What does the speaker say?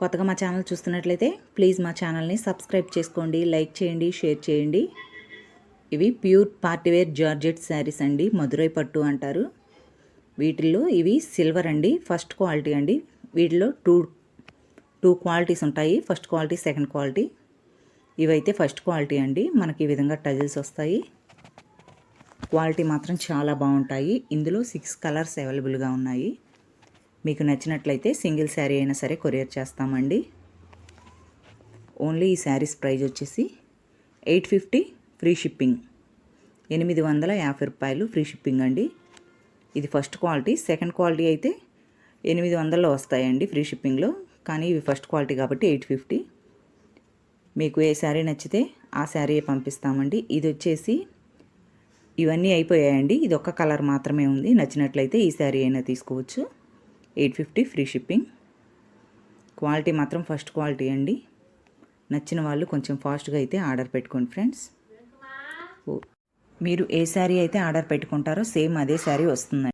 కొత్తగా మా ఛానల్ చూస్తున్నట్లయితే ప్లీజ్ మా ఛానల్ని సబ్స్క్రైబ్ చేసుకోండి లైక్ చేయండి షేర్ చేయండి. ఇవి ప్యూర్ పార్టీవేర్ జార్జెట్ శారీస్ అండి మధురై పట్టు అంటారు. వీటిల్లో ఇవి సిల్వర్ అండి ఫస్ట్ క్వాలిటీ అండి. వీటిలో టూ టూ క్వాలిటీస్ ఉంటాయి ఫస్ట్ క్వాలిటీ సెకండ్ క్వాలిటీ. ఇవైతే ఫస్ట్ క్వాలిటీ అండి మనకి ఈ విధంగా టజిల్స్ వస్తాయి. క్వాలిటీ మాత్రం చాలా బాగుంటాయి. ఇందులో సిక్స్ కలర్స్ అవైలబుల్గా ఉన్నాయి. మీకు నచ్చినట్లయితే సింగిల్ శారీ అయినా సరే కొరియర్ చేస్తామండి. ఓన్లీ ఈ శారీస్ ప్రైజ్ వచ్చేసి ఎయిట్ ఫిఫ్టీ ఫ్రీ షిప్పింగ్. ఎనిమిది వందల యాభై రూపాయలు ఫ్రీ షిప్పింగ్ అండి. ఇది ఫస్ట్ క్వాలిటీ. సెకండ్ క్వాలిటీ అయితే ఎనిమిది వందల్లో వస్తాయండి ఫ్రీ షిప్పింగ్లో. కానీ ఇవి ఫస్ట్ క్వాలిటీ కాబట్టి ఎయిట్ ఫిఫ్టీ. మీకు ఏ శారీ నచ్చితే ఆ శారీ పంపిస్తామండి. ఇది వచ్చేసి ఇవన్నీ అయిపోయాయండి. ఇది ఒక్క కలర్ మాత్రమే ఉంది. నచ్చినట్లయితే ఈ శారీ అయినా తీసుకోవచ్చు. Eight fifty free shipping. Quality మాత్రం ఫస్ట్ క్వాలిటీ అండి. నచ్చిన వాళ్ళు కొంచెం ఫాస్ట్గా అయితే ఆర్డర్ పెట్టుకోండి ఫ్రెండ్స్. ఓ మీరు ఏ శారీ అయితే ఆర్డర్ పెట్టుకుంటారో సేమ్ అదే శారీ వస్తుందండి.